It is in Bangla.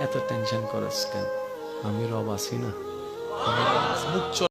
এত টেনশন করস কেন? আমি রব আছি না।